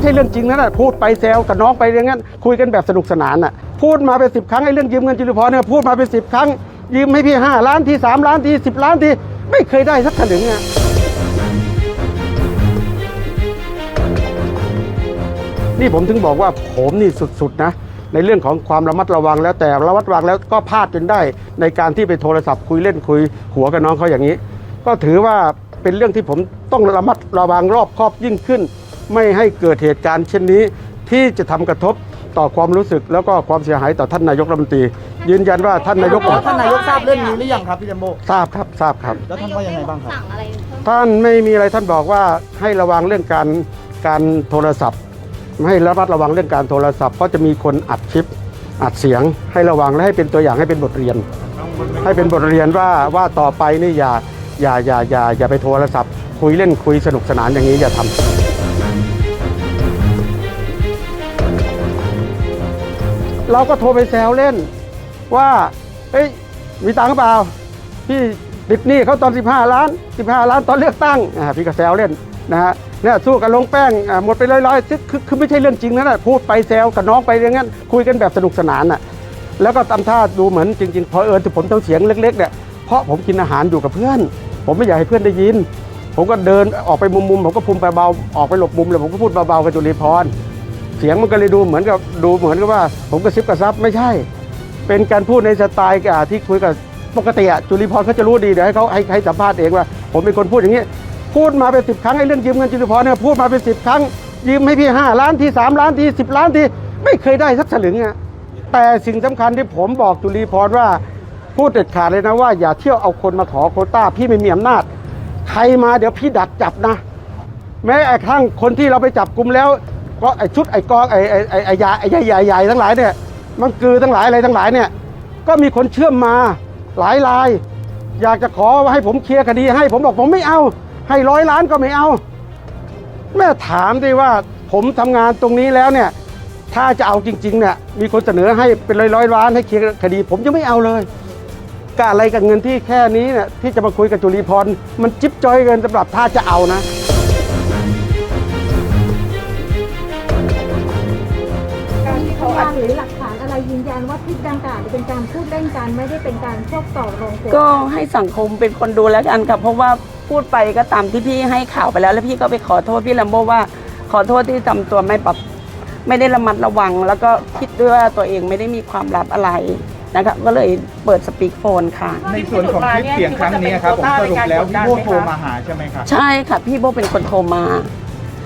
ไม่ใช่เรื่องจริงนะนะพูดไปแซวกับน้องไปอย่างนั้นคุยกันแบบสนุกสนานน่ะพูดมาเป็นสิบครั้งไอ้เรื่องยืมเงินจุลพรเนี่ยพูดมาเป็นสิบครั้ง ยืมให้พี่ห้าล้านทีสามล้านทีสิบล้านทีไม่เคยได้สักสลึงอะนี่ผมถึงบอกว่าผมนี่สุดๆนะในเรื่องของความระมัดระวังแล้วแต่ระมัดระวังแล้วก็พลาดจนได้ ในการที่ไปโทรศัพท์คุยเล่นคุย หัวกับน้องเขาอย่างนี้ ก็ถือว่าเป็นเรื่องที่ผมต้องระมัดระวังรอบคอบยิ่งขึ้น ไม่ให้เกิดเหตุการณ์เช่นนี้ ที่จะทำกระทบต่อความรู้สึกแล้วก็ความเสียหายต่อท่านนายกรัฐมนตรี ยืนยันว่าท่านนายกท่านนายกทราบเรื่องนี้หรือยังครับพี่แจมโบทราบครับทราบครับ แล้วท่านว่ายังไงบ้างครับสั่งอะไรเพิ่มท่านไม่มีอะไรท่านบอกว่าให้ระวังเรื่องการการโทรศัพท์ ให้ระมัดระวังเรื่องการโทรศัพท์เพราะจะมีคนอัดคลิปอัดเสียงให้ระวังและให้เป็นตัวอย่างให้เป็นบทเรียน ให้เป็นบทเรียนว่าว่าต่อไปนี่อย่าอย่าอย่าอย่าอย่าไปโทรศัพท์ คุยเล่นคุยสนุกสนานอย่างนี้อย่าทำ เราก็โทรไปแซวเล่น ว่าเฮ้ยมีตังค์เปล่าพี่ติดหนี้เขาตอน 15 ล้าน 15 ล้านตอนเลือกตั้งอ่าพี่ก็แซวเล่นนะฮะเนี่ยสู้กับลงแป้งอ่าหมดไปร้อยๆคือคือคือไม่ใช่เรื่องจริงนะนะพูดไปแซวกับน้องไปอย่างนั้นคุยกันแบบสนุกสนานน่ะแล้วก็ตำท่าดูเหมือนจริงๆพอเอิญที่ผมต้องเสียงเล็กๆเนี่ยเพราะผมกินอาหารอยู่กับเพื่อน ผมไม่อยากให้เพื่อนได้ยิน ผมก็เดินออกไปมุมๆผมก็พูดเบาๆออกไปหลบมุมเลยผมก็พูดเบาๆกับจุลีพร เสียงมันก็เลยดูเหมือนกับดูเหมือนกับว่า ผมกระซิบกระซับไม่ใช่ เป็นการพูดในสไตล์อ่าที่คุยกับปกติอะจุลีพรเขาจะรู้ดีเดี๋ยวให้เขาให้ให้สัมภาษณ์เองว่า ผมเป็นคนพูดอย่างนี้ พูดมาเป็นสิบครั้งไอ้เรื่องยืมเงินจุลีพรเนี่ยพูดมาเป็นสิบครั้งยืมให้พี่ห้าล้านทีสามล้านทีสิบล้านทีไม่เคยได้สักสลึงอะแต่สิ่งสำคัญที่ผมบอกจุลีพรว่าพูดเด็ดขาดเลยนะว่า อย่าเที่ยวเอาคนมาขอโคต้า พี่ไม่มีอำนาจ ใครมาเดี๋ยวพี่ดักจับนะ แม้กระทั่งคนที่เราไปจับกลุ่มแล้ว ก็ไอชุดไอกองไอไอไอไอยาไอใหญ่ใหญ่ใหญ่ทั้งหลายเนี่ยมันกือทั้งหลายอะไรทั้งหลายเนี่ย ก็มีคนเชื่อมมาหลายราย อยากจะขอว่าให้ผมเคลียร์คดีให้ผมบอกผมไม่เอา ให้ร้อยล้านก็ไม่เอา แม่ถามดิว่าผมทำงานตรงนี้แล้วเนี่ย ถ้าจะเอาจริงๆเนี่ยมีคนเสนอให้เป็นร้อยร้อยล้านให้เคลียร์คดี ผมจะไม่เอาเลยกะอะไรกับเงินที่แค่นี้เนี่ยที่จะมาคุยกับจุลีพรมันจิ๊บจอยเกินสำหรับถ้าจะเอานะ ยืนยันว่าคลิปดังกล่าวเป็นการพูดเล่นกันไม่ได้เป็นการพวกต่อรองตัวก็ให้สังคมเป็นคนดูแล้วกันค่ะเพราะว่าพูดไปก็ตามที่พี่ให้ข่าวไปแล้ว แล้วพี่ก็ไปขอโทษพี่ลัมโบว่า ขอโทษที่ทำตัวไม่ปรับไม่ได้ระมัดระวัง แล้วก็คิดด้วยว่าตัวเองไม่ได้มีความลับอะไรนะคะก็เลยเปิดสปีกโฟนค่ะ ในส่วนของคลิปเสียงครั้งนี้ครับผมสรุปแล้วพี่โบโทรมาหาใช่ไหมครับใช่ค่ะพี่โบเป็นคนโทรมา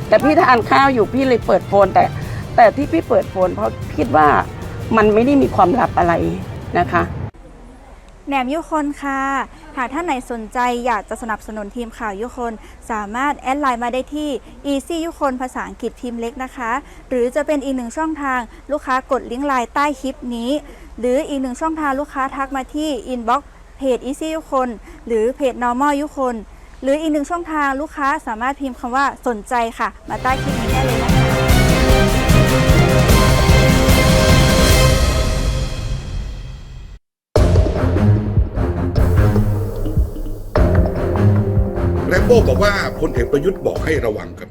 แต่พี่ทานข้าวอยู่พี่เลยเปิดโฟนแต่แต่ที่พี่เปิดโฟนเพราะคิดว่า มันไม่ได้มีความลับอะไรนะคะ แหนมยุคนค่ะ หากท่านไหนสนใจอยากจะสนับสนุนทีมข่าวยุคน สามารถแอดไลน์มาได้ที่ easy ยุคนภาษาอังกฤษพิมพ์เล็กนะคะ หรือจะเป็นอีกหนึ่งช่องทางลูกค้ากดลิงก์ไลน์ใต้คลิปนี้ หรืออีกหนึ่งช่องทางลูกค้าทักมาที่ inbox เพจ easy ยุคน หรือเพจ normal ยุคน หรืออีกหนึ่งช่องทางลูกค้าสามารถพิมพ์คำว่าสนใจค่ะ มาใต้คลิปนี้ได้เลยนะคะ มโบ้บอกว่าพลเอกประยุทธ์บอกให้ระวังครับ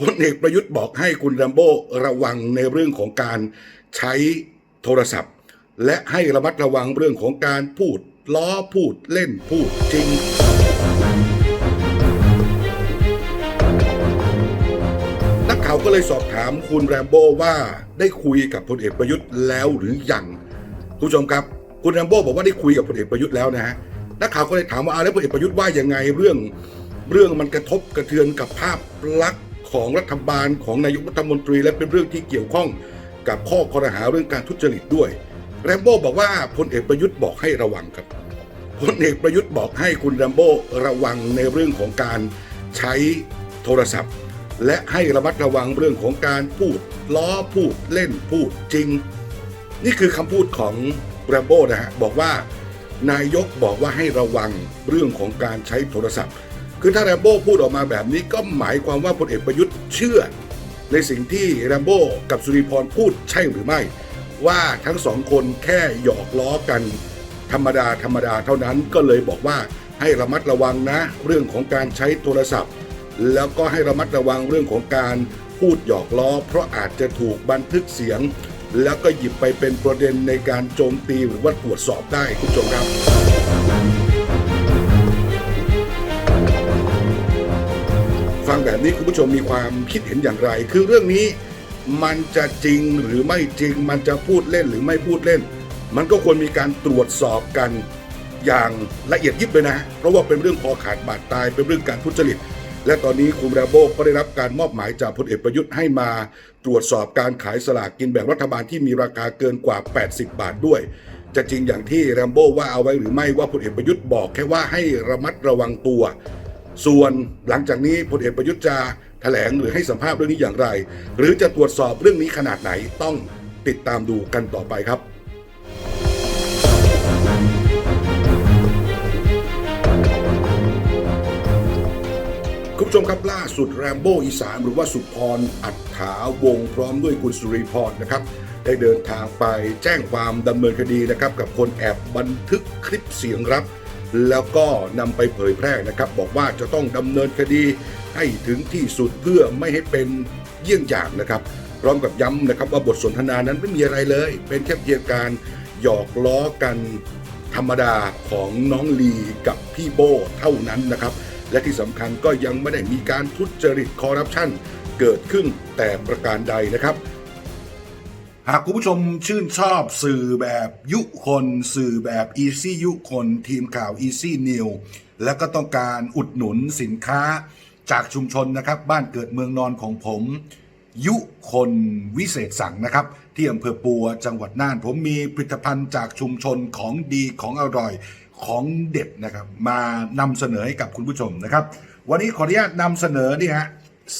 พลเอกประยุทธ์บอกให้คุณแรมโบ้ระวังในเรื่องของการใช้โทรศัพท์ และให้ระมัดระวังเรื่องของการพูดล้อพูดเล่นพูดจริง นักข่าวก็เลยสอบถามคุณแรมโบ้ว่าได้คุยกับพลเอกประยุทธ์แล้วหรือยังคุณผู้ชมครับ คุณแรมโบ้บอกว่าได้คุยกับพลเอกประยุทธ์แล้วนะฮะนักข่าวก็เลยถามว่าอ่าแล้วพลเอกประยุทธ์ว่ายังไงเรื่อง เรื่องมันกระทบกระเทือนกับภาพลักษณ์ของรัฐบาลของนายกรัฐมนตรี และเป็นเรื่องที่เกี่ยวข้องกับข้อคอรหาเรื่องการทุจริตด้วย แรมโบ้บอกว่าพลเอกประยุทธ์บอกให้ระวังครับพลเอกประยุทธ์บอกให้คุณแรมโบ้ระวังในเรื่องของการใช้โทรศัพท์ และให้ระมัดระวังเรื่องของการพูดล้อพูดเล่นพูดจริง นี่คือคำพูดของแรมโบ้นะฮะบอกว่านายกบอกว่าให้ระวังเรื่องของการใช้โทรศัพท์ คือถ้าแรมโบ้พูดออกมาแบบนี้ก็หมายความว่าพลเอกประยุทธ์เชื่อ ในสิ่งที่แรมโบ้กับสุริพรพูดใช่หรือไม่ ว่าทั้งสองคนแค่หยอกล้อกัน ธรรมดาธรรมดาเท่านั้นก็เลยบอกว่าให้ระมัดระวังนะ เรื่องของการใช้โทรศัพท์ แล้วก็ให้ระมัดระวังเรื่องของการพูดหยอกล้อ เพราะอาจจะถูกบันทึกเสียง แล้วก็หยิบไปเป็นประเด็นในการโจมตีหรือว่าตรวจสอบได้คุณผู้ชมครับ แบบนี้คุณผู้ชมมีความคิดเห็นอย่างไร คือเรื่องนี้มันจะจริงหรือไม่จริง มันจะพูดเล่นหรือไม่พูดเล่น มันก็ควรมีการตรวจสอบกันอย่างละเอียดยิบเลยนะ เพราะว่าเป็นเรื่องคอขาดบาดตายเป็นเรื่องการทุจริต และตอนนี้คุณแรมโบ้ก็ได้รับการมอบหมายจากพลเอกประยุทธ์ให้มาตรวจสอบการขายสลากกินแบ่งรัฐบาลที่มีราคาเกินกว่า 80 บาทด้วย จะจริงอย่างที่แรมโบ้ว่าเอาไว้หรือไม่ว่าพลเอกประยุทธ์บอกแค่ว่าให้ระมัดระวังตัว ส่วนหลังจากนี้พลเอกประยุทธ์จะแถลงหรือให้สัมภาษณ์เรื่องนี้อย่างไร หรือจะตรวจสอบเรื่องนี้ขนาดไหนต้องติดตามดูกันต่อไปครับคุณผู้ชมครับล่าสุดแรมโบ้อีสานหรือว่าสุพรอัฏฐาวงพร้อมด้วยคุณสุริพรนะครับ ได้เดินทางไปแจ้งความดำเนินคดีนะครับ กับคนแอบบันทึกคลิปเสียงรับ แล้วก็นำไปเผยแพร่นะครับ บอกว่าจะต้องดำเนินคดีให้ถึงที่สุดเพื่อไม่ให้เป็นเยี่ยงอย่างนะครับ พร้อมกับย้ำนะครับว่าบทสนทนานั้นไม่มีอะไรเลย เป็นแค่เพียงการหยอกล้อกันธรรมดาของน้องลีกับพี่โบเท่านั้นนะครับ และที่สำคัญก็ยังไม่ได้มีการทุจริตคอร์รัปชันเกิดขึ้นแต่ประการใดนะครับ หากคุณผู้ชมชื่นชอบสื่อแบบยุคน สื่อแบบ Easy ยุคน ทีมข่าว Easy New และก็ต้องการอุดหนุนสินค้าจากชุมชนนะครับ บ้านเกิดเมืองนอนของผม ยุคนวิเศษสั่งนะครับ ที่อำเภอปัวจังหวัดน่าน ผมมีผลิตภัณฑ์จากชุมชนของดีของอร่อยของเด็ดนะครับ มานำเสนอให้กับคุณผู้ชมนะครับ วันนี้ขออนุญาตนำเสนอนี่ฮะ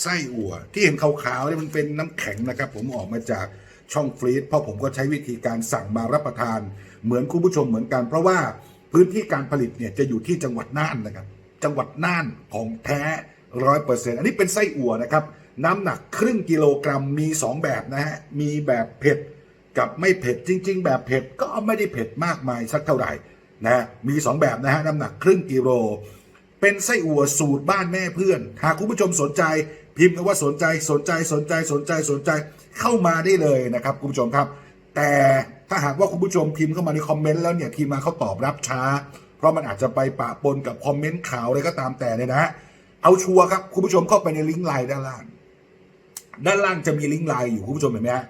ไส้อั่วที่เห็นขาวๆนี่มันเป็นน้ำแข็งนะครับ ผมออกมาจาก ช่องฟรีซเพราะผมก็ใช้วิธีการสั่งมารับประทาน เหมือนคุณผู้ชมเหมือนกัน เพราะว่าพื้นที่การผลิตเนี่ยจะอยู่ที่จังหวัดน่านนะครับ จังหวัดน่านของแท้ร้อยเปอร์เซ็นต์อันนี้เป็นไส้อั่วนะครับ น้ำหนักครึ่งกิโลกรัมมี 2 แบบนะฮะ มีแบบเผ็ดกับไม่เผ็ดจริง ๆ แบบเผ็ดก็ไม่ได้เผ็ดมากมายสักเท่าไหร่นะมี 2 แบบนะฮะน้ำหนักครึ่งกิโลเป็นไส้อั่วสูตรบ้านแม่เพื่อน หากคุณผู้ชมสนใจ พิมพ์คำว่าสนใจสนใจสนใจสนใจสนใจ เข้ามาได้เลยนะครับคุณผู้ชมครับ แต่ถ้าหากว่าคุณผู้ชมพิมพ์เข้ามาในคอมเมนต์แล้วเนี่ยทีมงานเขาตอบรับช้า เพราะมันอาจจะไปปะปนกับคอมเมนต์ข่าวอะไรก็ตามแต่เนี่ยนะเอาชัวร์ครับคุณผู้ชมเข้าไปในลิงก์ไลน์ด้านล่าง ด้านล่างจะมีลิงก์ไลน์อยู่คุณผู้ชมเห็นไหมฮะ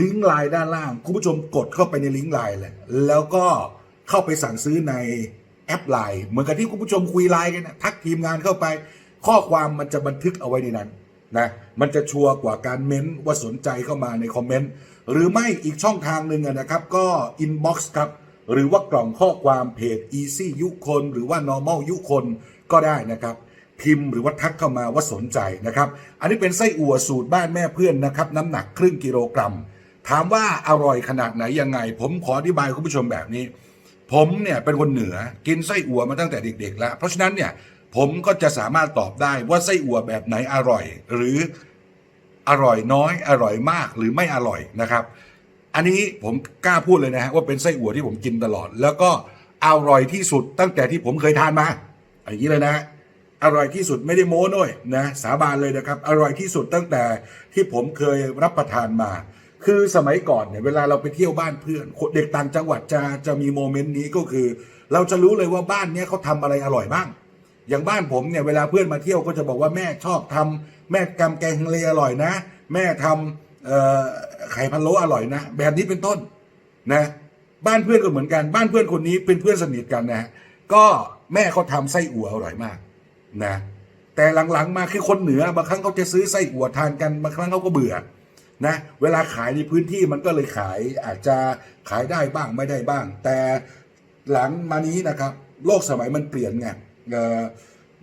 ลิงก์ไลน์ด้านล่าง คุณผู้ชมกดเข้าไปในลิงก์ไลน์แหละแล้วก็เข้าไปสั่งซื้อในแอปไลน์เหมือนกับที่คุณผู้ชมคุยไลน์กันนะทักทีมงานเข้าไป ข้อความมันจะบันทึกเอาไว้ในนั้น นะมันจะชัวร์กว่าการเม้นว่าสนใจเข้ามาในคอมเมนต์หรือไม่อีกช่องทางหนึ่งนะครับ ก็อินบ็อกซ์ครับ หรือว่ากล่องข้อความเพจ Easy ยุคน หรือว่า normal ยุคนก็ได้นะครับพิมพ์หรือว่าทักเข้ามาว่าสนใจนะครับ อันนี้เป็นไส้อั่วสูตรบ้านแม่เพื่อนนะครับ น้ำหนักครึ่งกิโลกรัม ถามว่าอร่อยขนาดไหนยังไง ผมขออธิบายคุณผู้ชมแบบนี้ ผมเนี่ยเป็นคนเหนือกินไส้อั่วมาตั้งแต่เด็ก ๆ แล้ว เพราะฉะนั้นเนี่ย ผมก็จะสามารถตอบได้ว่าไส้อั่วแบบไหนอร่อย หรืออร่อยน้อย อร่อยมากหรือไม่อร่อยนะครับ อันนี้ผมกล้าพูดเลยนะฮะว่าเป็นไส้อั่วที่ผมกินตลอด แล้วก็อร่อยที่สุดตั้งแต่ที่ผมเคยทานมาอย่างนี้เลยนะฮะอร่อยที่สุดไม่ได้โม้ด้วยนะสาบานเลยนะครับ อร่อยที่สุดตั้งแต่ที่ผมเคยรับประทานมา คือสมัยก่อนเนี่ยเวลาเราไปเที่ยวบ้านเพื่อนเด็กต่างจังหวัดจะจะมีโมเมนต์นี้ก็คือ เราจะรู้เลยว่าบ้านเนี้ยเขาทำอะไรอร่อยบ้าง อย่างบ้านผมเนี่ยเวลาเพื่อนมาเที่ยวก็จะบอกว่าแม่ชอบทำแม่กำแกงเลอร่อยนะ แม่ทำไข่พะโล้อร่อยนะ แบบนี้เป็นต้นนะ บ้านเพื่อนก็เหมือนกัน บ้านเพื่อนคนนี้เป็นเพื่อนสนิทกันนะ ก็แม่เขาทำไส้อั่วอร่อยมากนะ แต่หลังๆ มาคือคนเหนือบางครั้งเขาจะซื้อไส้อั่วทานกันบางครั้งเขาก็เบื่อนะเวลาขายในพื้นที่มันก็เลยขายอาจจะขายได้บ้างไม่ได้บ้าง แต่หลังมานี้นะครับ โลกสมัยมันเปลี่ยนไง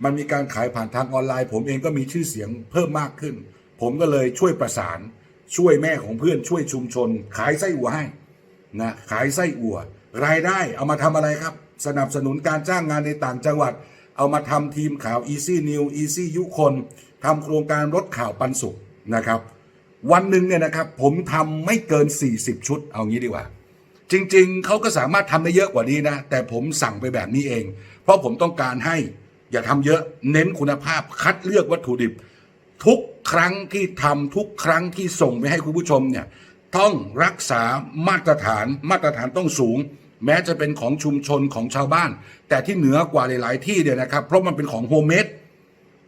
มันมีการขายผ่านทางออนไลน์ ผมเองก็มีชื่อเสียงเพิ่มมากขึ้น ผมก็เลยช่วยประสาน ช่วยแม่ของเพื่อนช่วยชุมชน ขายไส้อั่วให้นะขายไส้อั่ว รายได้เอามาทำอะไรครับ สนับสนุนการจ้างงานในต่างจังหวัด เอามาทำทีมข่าว Easy New Easy ยุคนทำโครงการรถข่าวปันสุขนะครับ วันหนึ่งเนี่ยนะครับ ผมทำไม่เกิน 40 ชุด เอางี้ดีกว่า จริง ๆเขาก็สามารถทำได้เยอะกว่านี้นะ แต่ผมสั่งไปแบบนี้เอง เพราะผมต้องการให้อย่าทำเยอะเน้นคุณภาพคัดเลือกวัตถุดิบ ทุกครั้งที่ทำทุกครั้งที่ส่งไปให้คุณผู้ชมเนี่ยต้องรักษามาตรฐานมาตรฐานต้องสูง แม้จะเป็นของชุมชนของชาวบ้าน แต่ที่เหนือกว่าหลาย ๆ ที่เนี่ยนะครับ เพราะมันเป็นของโฮมเมด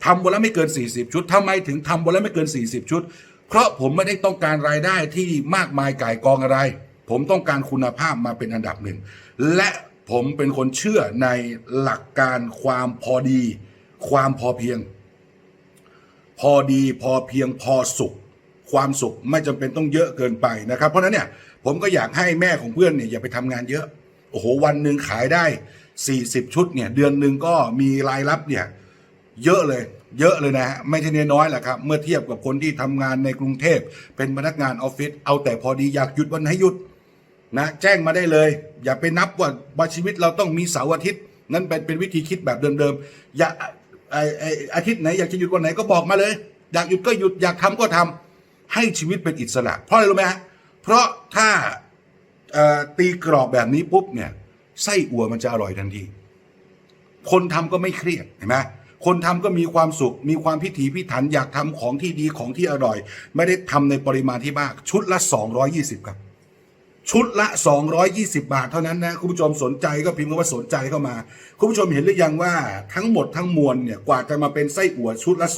ทำวันละไม่เกิน 40 ชุดทำไมถึงทำวันละไม่เกิน 40 ชุด เพราะผมไม่ได้ต้องการรายได้ที่มากมายก่ายกองอะไร ผมต้องการคุณภาพมาเป็นอันดับหนึ่งและ ผมเป็นคนเชื่อในหลักการความพอดี ความพอเพียง พอดีพอเพียงพอสุข ความสุขไม่จำเป็นต้องเยอะเกินไปนะครับ เพราะนั้นเนี่ยผมก็อยากให้แม่ของเพื่อนเนี่ยอย่าไปทำงานเยอะโอ้โหวันหนึ่งขายได้ 40 ชุดเนี่ยเดือนหนึ่งก็มีรายรับเนี่ยเยอะเลย เยอะเลยนะฮะไม่ใช่น้อยๆแหละครับ เมื่อเทียบกับคนที่ทำงานในกรุงเทพเป็นพนักงานออฟฟิศเอาแต่พอดีอยากหยุดวันไหนหยุด นะแจ้งมาได้เลย อย่าไปนับว่าว่าชีวิตเราต้องมีเสาร์อาทิตย์ นั่นเป็นเป็นวิธีคิดแบบเดิมๆอย่าไอไออาทิตย์ไหนอยากจะหยุดวันไหนก็บอกมาเลย อยากหยุดก็หยุดอยากทำก็ทำให้ชีวิตเป็นอิสระ เพราะอะไรรู้ไหมฮะเพราะถ้าตีกรอบแบบนี้ปุ๊บเนี่ยไส้อั่วมันจะอร่อยทันที คนทำก็ไม่เครียดเห็นไหมคนทำก็มีความสุข มีความพิถีพิถันอยากทำของที่ดีของที่อร่อย ไม่ได้ทำในปริมาณที่มาก ชุดละ 220ครับ ชุดละ 220 บาทเท่านั้นนะคุณผู้ชมสนใจก็พิมพ์คำว่าสนใจเข้ามา คุณผู้ชมเห็นหรือยังว่าทั้งหมดทั้งมวลเนี่ยกว่าจะมาเป็นไส้อั่วชุดละ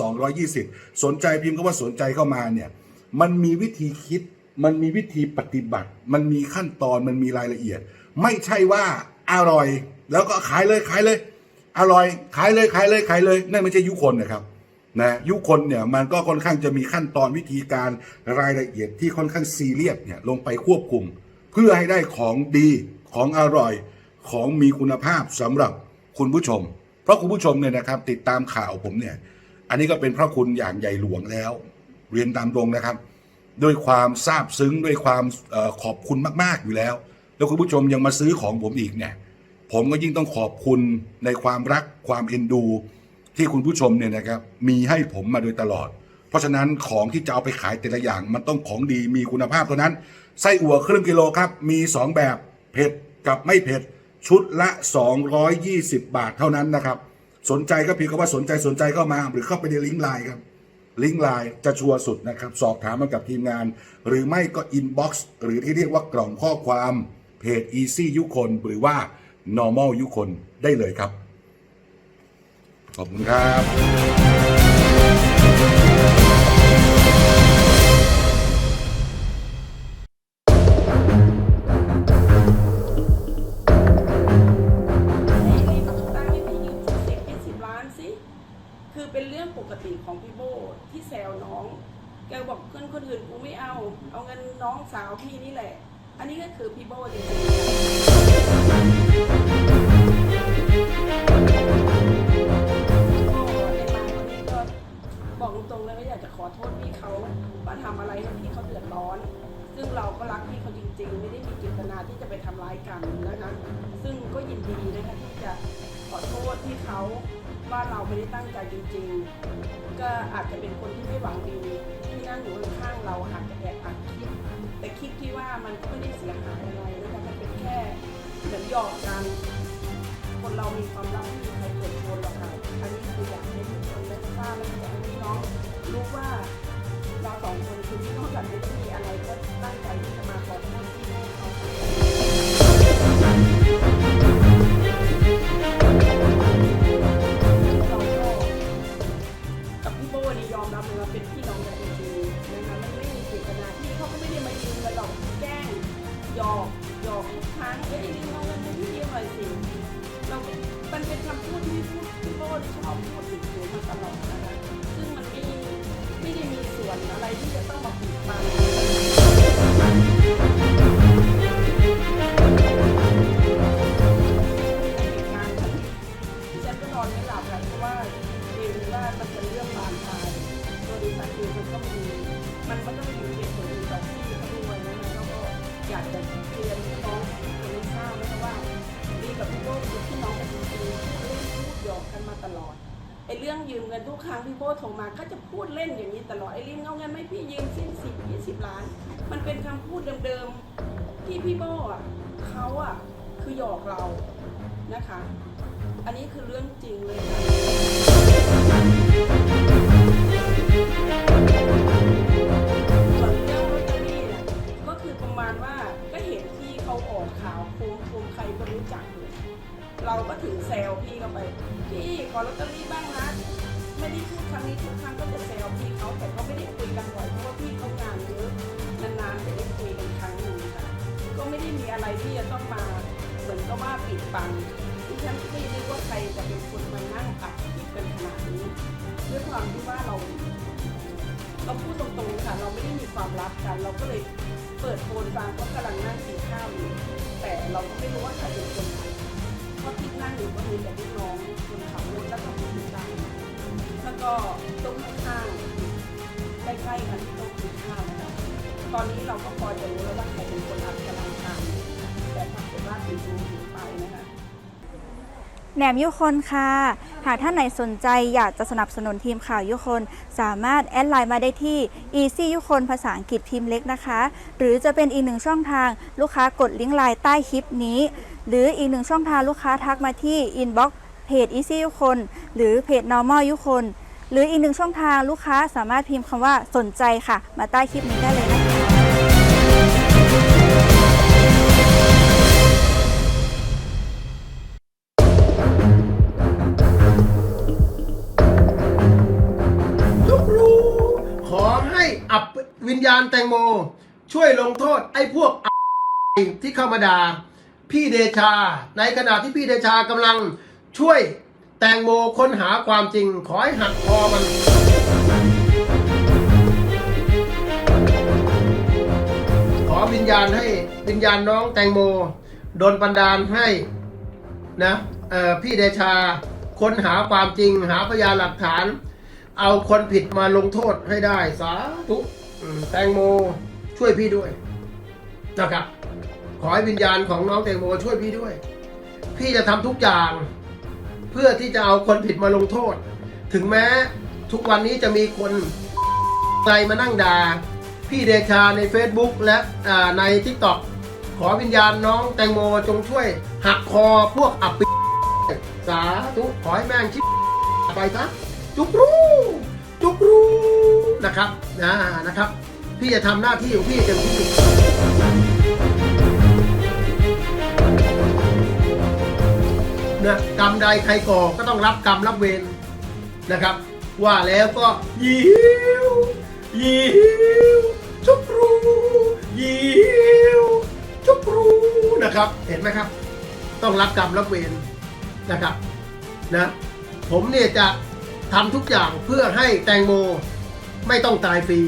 220 สนใจพิมพ์คำว่าสนใจเข้ามาเนี่ยมันมีวิธีคิด มันมีวิธีปฏิบัติ มันมีขั้นตอนมันมีรายละเอียด ไม่ใช่ว่าอร่อย แล้วก็ขายเลยขายเลย อร่อยขายเลยขายเลยขายเลยนั่นไม่ใช่ยุคนนะครับนะยุคนเนี่ยมันก็ค่อนข้างจะมีขั้นตอนวิธีการรายละเอียดที่ค่อนข้างซีเรียสเนี่ยลงไปควบคุม พื่อให้ได้ของดีของอร่อยของมีคุณภาพสำหรับคุณผู้ชม เพราะคุณผู้ชมเนี่ยนะครับ ติดตามข่าวผมเนี่ย อันนี้ก็เป็นพระคุณอย่างใหญ่หลวงแล้ว เรียนตามตรงนะครับ ด้วยความซาบซึ้งด้วยความอขอบคุณมาก ๆอยู่แล้ว แล้วคุณผู้ชมยังมาซื้อของผมอีกเนี่ย ผมก็ยิ่งต้องขอบคุณในความรักความเอ็นดู ที่คุณผู้ชมเนี่ยนะครับ มีให้ผมมาโดยตลอด เพราะฉะนั้นของที่จะเอาไปขายแต่ละอย่าง มันต้องของดีมีคุณภาพเท่านั้น ไส้อั่วครึ่งกิโลครับ มี 2 แบบเผ็ดกับไม่เผ็ดชุดละ 220 บาทเท่านั้นนะครับ สนใจก็พิมพ์คำว่าสนใจสนใจเข้ามา หรือเข้าไปในลิงก์ไลน์ครับลิงก์ไลน์จะชัวร์สุดนะครับ สอบถามมากับทีมงาน หรือไม่ก็อินบ็อกซ์หรือที่เรียกว่ากล่องข้อความเพจ Easy ยุคนหรือว่า normal ยุคนได้เลยครับ ขอบคุณครับ ตั้งให้พี่ยืมสิบยี่สิล้านสิคือเป็นเรื่องปกติของพี่โบที่แซวน้อง แกบอกเพื่อนคนอื่นกูไม่เอา เอาเงินน้องสาวพี่นี่แหละ อันนี้ก็คือพี่โบจริงๆ ขอโทษพี่เขาว่าทำอะไรให้พี่เขาเดือดร้อน ซึ่งเราก็รักพี่เขาจริง ๆ ไม่ได้มีเจตนาที่จะไปทำร้ายกันนะคะ ซึ่งก็ยินดีนะคะที่จะขอโทษที่เขาว่าเราไม่ได้ตั้งใจจริง ๆ ก็อาจจะเป็นคนที่ไม่หวังดีที่นั่งอยู่ข้างเราอาจจะแอบอัดคลิปแต่คลิปที่ว่ามันก็ไม่ได้เสียหายอะไรนะคะมันเป็นแค่เหมือนหยอกกัน คนเรามีความรักไม่มีใครเกิดโกนหรอกค่ะอันนี้คืออยากให้ทุกคนได้ทราบและอยากให้น้อง รู้ว่าเราสองคนคือพี่ต้องกันไม่ได้มีอะไรก็ตั้งใจที่จะมาขอโทษที่เขาเรา เดิมที่พี่โบ้อะเขาอะคือหยอกเรานะคะ อันนี้คือเรื่องจริงเลยค่ะส่วนเรื่องลอตเตอรี่เนี่ยก็คือประมาณว่าก็เห็นที่เขาออกข่าวโคมโคมใครก็รู้จักอยู่เราก็ถึงแซวพี่เข้าไป พี่ขอลอตเตอรี่บ้างนะ ไม่ได้พูดครั้งนี้ทุกครั้งก็จะแซวพี่เขาแต่เขาไม่ได้คุยกันบ่อยเพราะว่าพี่เขางานเยอะนานๆจะได้คุยกัน ไม่ได้มีอะไรที่จะต้องมาเหมือนกับว่าปิดบังดิฉันไม่รู้ว่าใครจะเป็นคนมานั่งอัดคลิปกันขนาดนี้ด้วยความที่ว่าเราเราพูดตรงๆค่ะ เราไม่ได้มีความลับกัน เราก็เลยเปิดโฟนฟังว่ากำลังนั่งกินข้าวอยู่แต่เราก็ไม่รู้ว่าใครเป็นคนเพราะที่นั่งอยู่ก็มีแต่ลูกน้องคนขับรถแล้วก็คนสั่งแล้วก็ต๊ะข้างๆใกล้ๆกันที่โต๊ะกินข้าว ตอนนี้เราก็พอจะรู้แล้วว่าใครเป็นคนอัดกำลังทำแต่ถ้าเกิดว่าถึงดูถึงไปนะคะแหนมยุคนค่ะ หากท่านไหนสนใจอยากจะสนับสนุนทีมข่าวยุคน สามารถแอดไลน์มาได้ที่ easy ยุคนภาษาอังกฤษพิมพ์เล็กนะคะ หรือจะเป็นอีกหนึ่งช่องทางลูกค้ากดลิงก์ไลน์ใต้คลิปนี้ หรืออีกหนึ่งช่องทางลูกค้าทักมาที่ inbox เพจ easy ยุคน หรือเพจ normal ยุคน หรืออีกหนึ่งช่องทางลูกค้าสามารถพิมพ์คำว่าสนใจค่ะ มาใต้คลิปนี้ได้เลยนะคะ วิญญาณแตงโม ช่วยลงโทษไอ้พวกอที่เข้ามาด่าพี่เดชา ในขณะที่พี่เดชากำลังช่วยแตงโมค้นหาความจริง ขอให้หักคอมัน ขอวิญญาณให้วิญญาณน้องแตงโมโดนบันดาลให้นะเออพี่เดชาค้นหาความจริงหาพยานหลักฐาน เอาคนผิดมาลงโทษให้ได้สาธุ แตงโมช่วยพี่ด้วยนะครับ ขอให้วิญญาณของน้องแตงโมช่วยพี่ด้วย พี่จะทำทุกอย่าง เพื่อที่จะเอาคนผิดมาลงโทษ ถึงแม้ทุกวันนี้จะมีคนใครมานั่งด่าพี่เดชาใน Facebook และใน TikTok ขอวิญญาณน้องแตงโมจงช่วย หักคอพวกอับปิสาธุขอให้แม่งชิบไปซะจุกรู้จุกรู้ นะครับนะนะครับพี่จะทำหน้าที่ของพี่เต็มที่นะกรรมใดใครก่อก็ต้องรับกรรมรับเวรนะครับ ว่าแล้วก็ยิวยิวจุกรู้ยิวจุกรู้นะครับ เห็นไหมครับ ต้องรับกรรมรับเวรนะครับนะผมเนี่ยจะทำทุกอย่างเพื่อให้แตงโม ไม่ต้องตายฟรี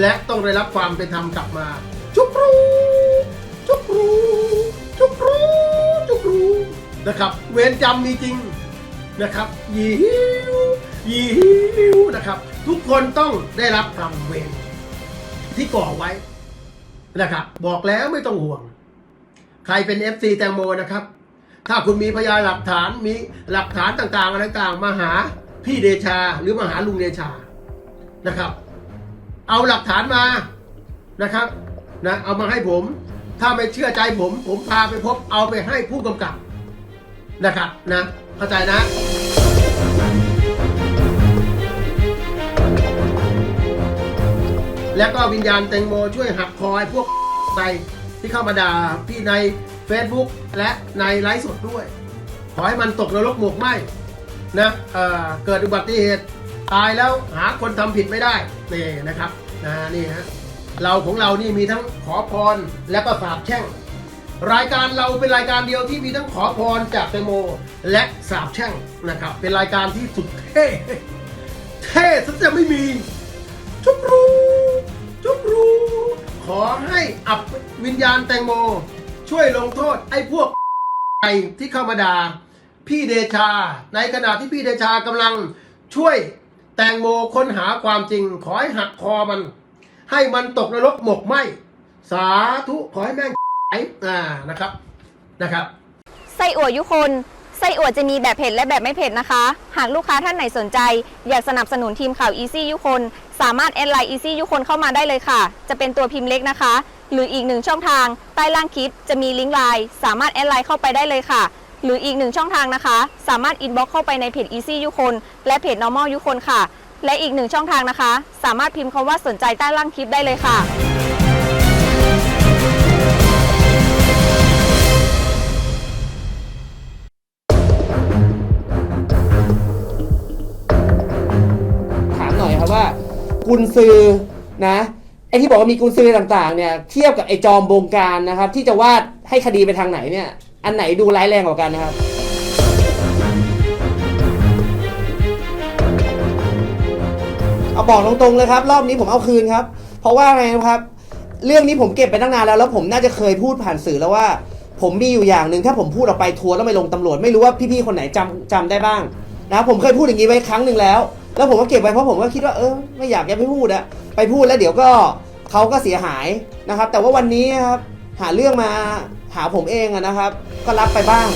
และต้องได้รับความเป็นธรรมกลับมา จุกรูจุกรูจุกรูจุกรูนะครับ เวรจำมีจริงนะครับยิวยิวนะครับ ทุกคนต้องได้รับกรรมเวรที่ก่อไว้นะครับ บอกแล้วไม่ต้องห่วง ใครเป็น FC แตงโมนะครับ ถ้าคุณมีพยานหลักฐานมีหลักฐานต่างๆอะไรต่างๆมาหาพี่เดชาหรือมาหาลุงเดชานะครับ เอาหลักฐานมานะครับนะเอามาให้ผม ถ้าไม่เชื่อใจผม ผมพาไปพบเอาไปให้ผู้กำกับนะครับนะเข้าใจนะแล้วก็วิญญาณแตงโมช่วยหักคอยพวกไปที่เข้ามาด่าพี่ใน Facebook และในไลฟ์สดด้วย ขอให้มันตกนรกหมกไหมนะเอ่อเกิดอุบัติเหตุ ตายแล้วหาคนทำผิดไม่ได้นี่นะครับนะนี่ฮะเราของเรานี่มีทั้งขอพรและก็สาบแช่ง รายการเราเป็นรายการเดียวที่มีทั้งขอพรจากแตงโม และสาบแช่งนะครับ เป็นรายการที่สุดเท่เท่ซะจะไม่มีจุกรูจุกรูขอให้อับวิญญาณแตงโม ช่วยลงโทษไอ้พวกไอที่เข้ามาด่าพี่เดชา ในขณะที่พี่เดชากำลังช่วย แตงโมค้นหาความจริง ขอให้หักคอมัน ให้มันตกนรกหมกไหมสาธุขอให้แม่งอ่านะครับนะครับไส้อั่วยุคนไส้อั่วจะมีแบบเผ็ดและแบบไม่เผ็ดนะคะ หากลูกค้าท่านไหนสนใจ อยากสนับสนุนทีมข่าว Easy ยุคนสามารถแอดไลน์ Easy ยุคนเข้ามาได้เลยค่ะ จะเป็นตัวพิมพ์เล็กนะคะ หรืออีกหนึ่งช่องทาง ใต้ล่างคลิปจะมีลิงก์ไลน์สามารถแอดไลน์เข้าไปได้เลยค่ะ หรืออีกหนึ่งช่องทางนะคะ สามารถอินบ็อกเข้าไปในเพจ Easy ยุคนและเพจ Normal ยุคนค่ะ และอีกหนึ่งช่องทางนะคะ สามารถพิมพ์คำว่าสนใจใต้ล่างคลิปได้เลยค่ะถามหน่อยครับว่า กุนซือนะไอที่บอกว่ามีกุนซือต่างๆเนี่ยเทียบกับไอจอมบงการนะครับ ที่จะวาดให้คดีไปทางไหนเนี่ย อันไหนดูร้ายแรงกว่ากันนะครับเอาบอกตรงๆเลยครับ รอบนี้ผมเอาคืนครับ เพราะว่าไงนะครับ เรื่องนี้ผมเก็บไปตั้งนานแล้วแล้วผมน่าจะเคยพูดผ่านสื่อแล้วว่า ผมมีอยู่อย่างหนึ่งถ้าผมพูดออกไปทัวร์แล้วไปลงตำรวจไม่รู้ว่าพี่ๆคนไหนจำจำได้บ้างนะครับผมเคยพูดอย่างนี้ไว้ครั้งหนึ่งแล้ว แล้วผมก็เก็บไว้เพราะผมก็คิดว่าเออไม่อยากจะไปพูดอะไปพูดแล้วเดี๋ยวก็เขาก็เสียหายนะครับ แต่ว่าวันนี้ครับหาเรื่องมา หาผมเองอะนะครับ ก็รับไปบ้าง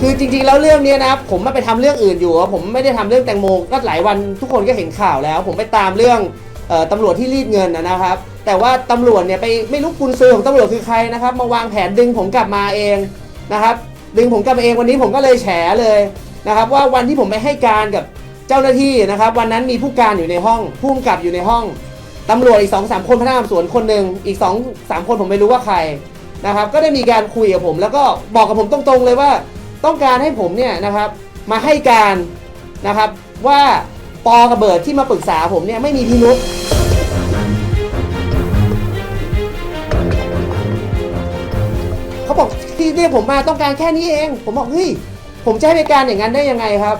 คือจริงๆแล้วเรื่องนี้นะครับผมมาไปทำเรื่องอื่นอยู่ผมไม่ได้ทำเรื่องแตงโมก็หลายวันทุกคนก็เห็นข่าวแล้ว ผมไปตามเรื่องออตำรวจที่รีดเงินนะครับ แต่ว่าตำรวจเนี่ยไปไม่รู้กุญซือของตำรวจคือใครนะครับ มาวางแผนดึงผมกลับมาเองนะครับ ดึงผมกลับมาเองวันนี้ผมก็เลยแฉเลยนะครับ ว่าวันที่ผมไปให้การกับเจ้าหน้าที่นะครับ วันนั้นมีผู้การอยู่ในห้องผู้กำกับอยู่ในห้อง ตำรวจอีกสองสามคนพนักงานสวนคนหนึ่งอีกสองสามคนผมไม่รู้ว่าใครนะครับ ก็ได้มีการคุยกับผม แล้วก็บอกกับผมตรงๆเลยว่า ต้องการให้ผมเนี่ยนะครับ มาให้การนะครับว่าปอกับเบิดที่มาปรึกษาผมเนี่ยไม่มีพิรุษเขาบอกที่เรียกผมมาต้องการแค่นี้เอง ผมบอกเฮ้ยผมจะให้ไปการอย่างนั้นได้ยังไงครับ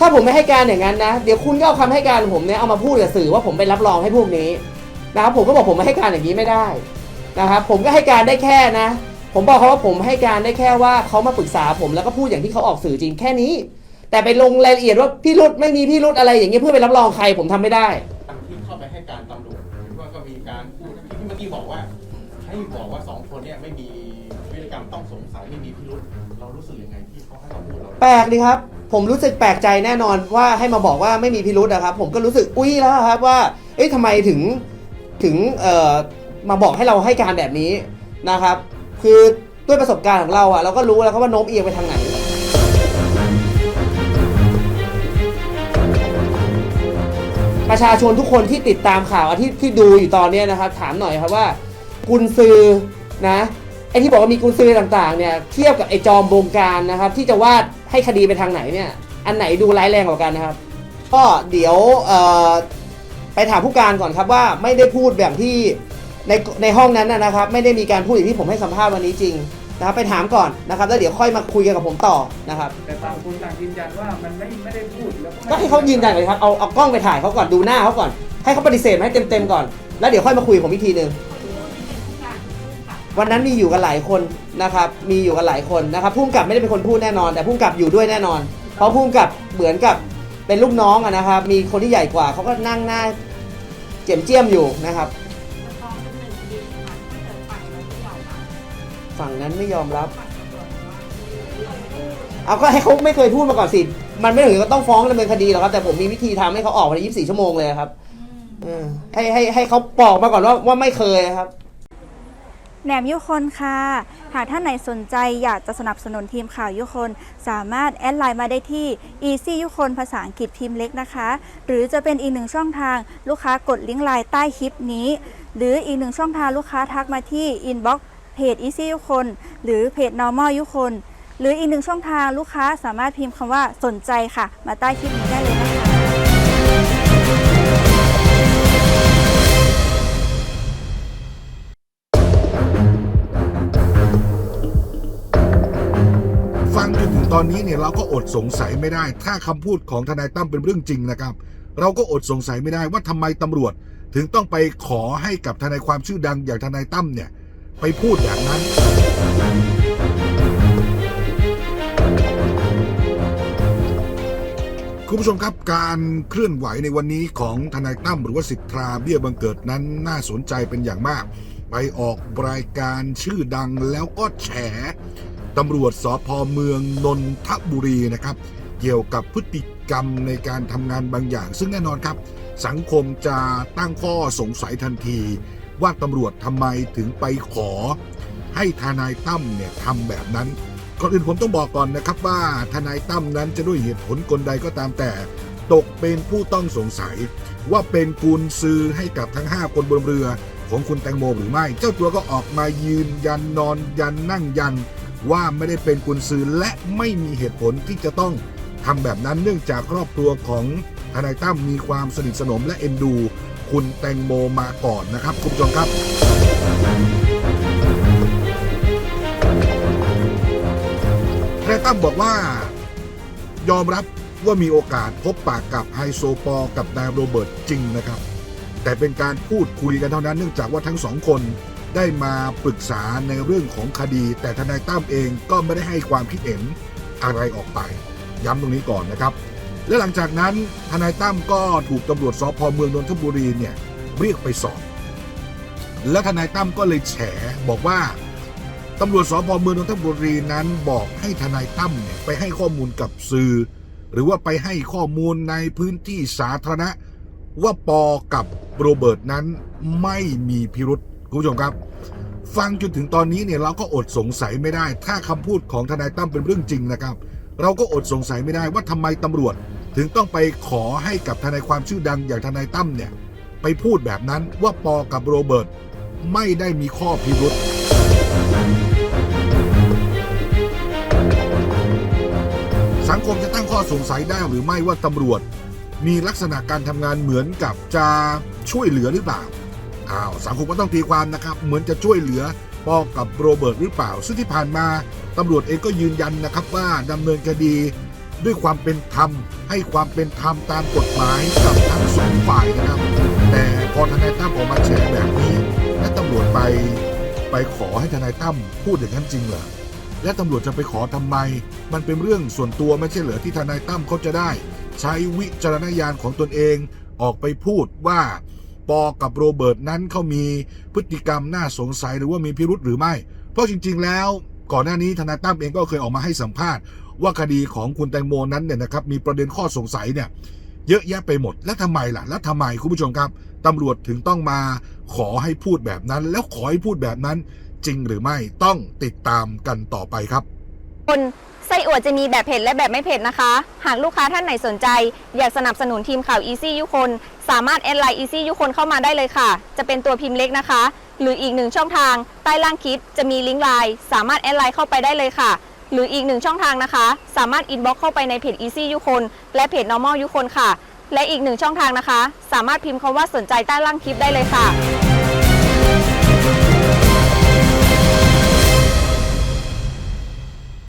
ถ้าผมไม่ให้การอย่างนั้นนะ เดี๋ยวคุณก็เอาคำให้การผมเนี่ยเอามาพูดกับสื่อว่าผมไปรับรองให้พวกนี้นะครับผมก็บอกผมไม่ให้การอย่างนี้ไม่ได้นะครับผมก็ให้การได้แค่นะ ผมบอกเขาว่าผมให้การได้แค่ว่าเขามาปรึกษาผมแล้วก็พูดอย่างที่เขาออกสื่อจริงแค่นี้ แต่ไปลงรายละเอียดว่าพี่รุดไม่มีพี่รุดอะไรอย่างเงี้ยเพื่อไปรับรองใครผมทำไม่ได้ที่เข้าไปให้การตำรวจว่าก็มีการพูดที่เมื่อกี้บอกว่า ให้บอกว่าสองคนเนี่ยไม่มีพฤติกรรมต้องสงสัยไม่มีพิรุษเรารู้สึกยังไงที่เขาให้เราพูดเราแปลกดีครับ ผมรู้สึกแปลกใจแน่นอนว่าให้มาบอกว่าไม่มีพิรุธนะครับ ผมก็รู้สึกอุ้ยแล้วครับว่า เอ๊ะทำไมถึงถึงเอ่อมาบอกให้เราให้การแบบนี้นะครับ คือด้วยประสบการณ์ของเราอะเราก็รู้แล้วครับว่าโน้มเอียงไปทางไหนประชาชนทุกคนที่ติดตามข่าวที่ที่ดูอยู่ตอนนี้นะครับ ถามหน่อยครับว่า กุญซือนะไอที่บอกว่ามีกุญซือต่างๆเนี่ยเทียบกับไอจอมบงการนะครับ ที่จะวาด ให้คดีไปทางไหนเนี่ย อันไหนดูร้ายแรงกว่ากันนะครับ ก็เดี๋ยวเอ่อไปถามผู้การก่อนครับว่าไม่ได้พูดแบบที่ในในห้องนั้นนะนะครับ ไม่ได้มีการพูดอย่างที่ผมให้สัมภาษณ์วันนี้จริงนะครับไปถามก่อนนะครับแล้วเดี๋ยวค่อยมาคุยกันกับผมต่อนะครับแต่ต่างคนต่างยืนยันว่ามันไม่ไม่ได้พูดแล้วก็ให้เขายืนยันเลยครับเอาเอากล้องไปถ่ายเขาก่อนดูหน้าเขาก่อน ให้เขาปฏิเสธมาให้เต็มๆก่อน แล้วเดี๋ยวค่อยมาคุยกับผมอีกทีหนึ่ง วันนั้นมีอยู่กันหลายคนนะครับ มีอยู่กันหลายคนนะครับพุ่มกับไม่ได้เป็นคนพูดแน่นอน แต่พุ่มกับอยู่ด้วยแน่นอน เพราะพุ่มกับเหมือนกับเป็นลูกน้องอะนะครับ มีคนที่ใหญ่กว่าเขาก็นั่งหน้าเจียมเจียมอยู่นะครับฝั่งนั้นไม่ยอมรับเอาก็ให้เขาไม่เคยพูดมาก่อนสิ มันไม่ถึงก็ต้องฟ้องดำเนินคดีหรอกครับ แต่ผมมีวิธีทำให้เขาออกภายใน24 ชั่วโมงเลยครับเออให้ให้ให้เขาบอกมาก่อนว่าว่าไม่เคยครับ แหนมยุคนค่ะ หากท่านไหนสนใจอยากจะสนับสนุนทีมข่าวยุคน สามารถแอดไลน์มาได้ที่ easy ยุคนภาษาอังกฤษพิมพ์เล็กนะคะ หรือจะเป็นอีกหนึ่งช่องทางลูกค้ากดลิงก์ไลน์ใต้คลิปนี้ หรืออีกหนึ่งช่องทางลูกค้าทักมาที่ inbox เพจ easy ยุคน หรือเพจ normal ยุคน หรืออีกหนึ่งช่องทางลูกค้าสามารถพิมพ์คำว่าสนใจค่ะ มาใต้คลิปนี้ได้เลยนะคะ ตอนนี้เนี่ยเราก็อดสงสัยไม่ได้ ถ้าคำพูดของทนายตั้มเป็นเรื่องจริงนะครับ เราก็อดสงสัยไม่ได้ว่าทำไมตำรวจ ถึงต้องไปขอให้กับทนายความชื่อดังอย่างทนายตั้มเนี่ยไปพูดอย่างนั้น คุณผู้ชมครับการเคลื่อนไหวในวันนี้ของทนายตั้มหรือว่าสิทธาเบี้ยบังเกิดนั้นน่าสนใจเป็นอย่างมาก ไปออกรายการชื่อดังแล้วก็แฉ ตำรวจสพเมืองนนทบุรีนะครับ เกี่ยวกับพฤติกรรมในการทำงานบางอย่าง ซึ่งแน่นอนครับ สังคมจะตั้งข้อสงสัยทันที ว่าตำรวจทำไมถึงไปขอ ให้ทนายตั้มเนี่ยทำแบบนั้นก่อนอื่นผมต้องบอกก่อนนะครับว่าทนายตั้มนั้นจะด้วยเหตุผลกลใดก็ตามแต่ ตกเป็นผู้ต้องสงสัย ว่าเป็นกุญซือให้กับทั้ง 5 คนบนเรือของคุณแตงโมหรือไม่ เจ้าตัวก็ออกมายืนยันนอนยันนั่งยัน ว่าไม่ได้เป็นกุญซือและไม่มีเหตุผลที่จะต้องทำแบบนั้นเนื่องจากครอบครัวของทนายตั้มมีความสนิทสนมและเอ็นดู คุณแตงโมมาก่อนนะครับ คุณผู้ชมครับ ทนายตั้มบอกว่า ยอมรับว่ามีโอกาสพบปากกับไฮโซปอกับนายโรเบิร์ตจริงนะครับ แต่เป็นการพูดคุยกันเท่านั้นเนื่องจากว่าทั้งสองคน ได้มาปรึกษาในเรื่องของคดี แต่ทนายตั้มเองก็ไม่ได้ให้ความคิดเห็นอะไรออกไป ย้ำตรงนี้ก่อนนะครับ และหลังจากนั้นทนายตั้มก็ถูกตำรวจสพเมืองนนทบุรีเนี่ยเรียกไปสอบ และทนายตั้มก็เลยแฉบอกว่าตำรวจสพเมืองนนทบุรีนั้นบอกให้ทนายตั้มเนี่ยไปให้ข้อมูลกับสื่อ หรือว่าไปให้ข้อมูลในพื้นที่สาธารณะ ว่าปอกับโรเบิร์ตนั้นไม่มีพิรุษ คุณผู้ชมครับ ฟังจนถึงตอนนี้เนี่ยเราก็อดสงสัยไม่ได้ ถ้าคำพูดของทนายตั้มเป็นเรื่องจริงนะครับ เราก็อดสงสัยไม่ได้ว่าทำไมตำรวจ ถึงต้องไปขอให้กับทนายความชื่อดังอย่างทนายตั้มเนี่ยไปพูดแบบนั้นว่าปอกับโรเบิร์ตไม่ได้มีข้อพิรุษสังคมจะตั้งข้อสงสัยได้หรือไม่ว่าตำรวจ มีลักษณะการทำงานเหมือนกับจะช่วยเหลือหรือเปล่า อ้าวสังคมก็ต้องตีความนะครับ เหมือนจะช่วยเหลือปอกับโรเบิร์ตหรือเปล่า ซึ่งที่ผ่านมาตำรวจเองก็ยืนยันนะครับว่าดำเนินคดี ด้วยความเป็นธรรม ให้ความเป็นธรรมตามกฎหมายกับทั้งสองฝ่ายนะครับ แต่พอทนายตั้มออกมาแฉแบบนี้ และตำรวจไปไปขอให้ทนายตั้มพูดอย่างนั้นจริงเหรอและตำรวจจะไปขอทำไม มันเป็นเรื่องส่วนตัวไม่ใช่เหรอที่ทนายตั้มเขาจะได้ ใช้วิจารณญาณของตนเองออกไปพูดว่า ปอกับโรเบิร์ตนั้นเขามีพฤติกรรมน่าสงสัยหรือว่ามีพิรุธหรือไม่ เพราะจริง ๆ แล้วก่อนหน้านี้ทนายตั้มเองก็เคยออกมาให้สัมภาษณ์ ว่าคดีของคุณแตงโมนั้นเนี่ยนะครับมีประเด็นข้อสงสัยเนี่ยเยอะแยะไปหมด แล้วทำไมล่ะ แล้วทำไมคุณผู้ชมครับตำรวจถึงต้องมาขอให้พูดแบบนั้น แล้วขอให้พูดแบบนั้นจริงหรือไม่ต้องติดตามกันต่อไปครับ คนไส้อั่วจะมีแบบเผ็ดและแบบไม่เผ็ดนะคะ หากลูกค้าท่านไหนสนใจ อยากสนับสนุนทีมข่าว Easy ยุคน สามารถแอดไลน์ Easy ยุคนเข้ามาได้เลยค่ะ จะเป็นตัวพิมพ์เล็กนะคะ หรืออีกหนึ่งช่องทาง ใต้ล่างคลิปจะมีลิงก์ไลน์สามารถแอดไลน์เข้าไปได้เลยค่ะ หรืออีกหนึ่งช่องทางนะคะ สามารถอินบ็อกเข้าไปในเพจ Easy ยุคนและเพจ Normal ยุคนค่ะ และอีกหนึ่งช่องทางนะคะ สามารถพิมพ์คำว่าสนใจใต้ล่างคลิปได้เลยค่ะ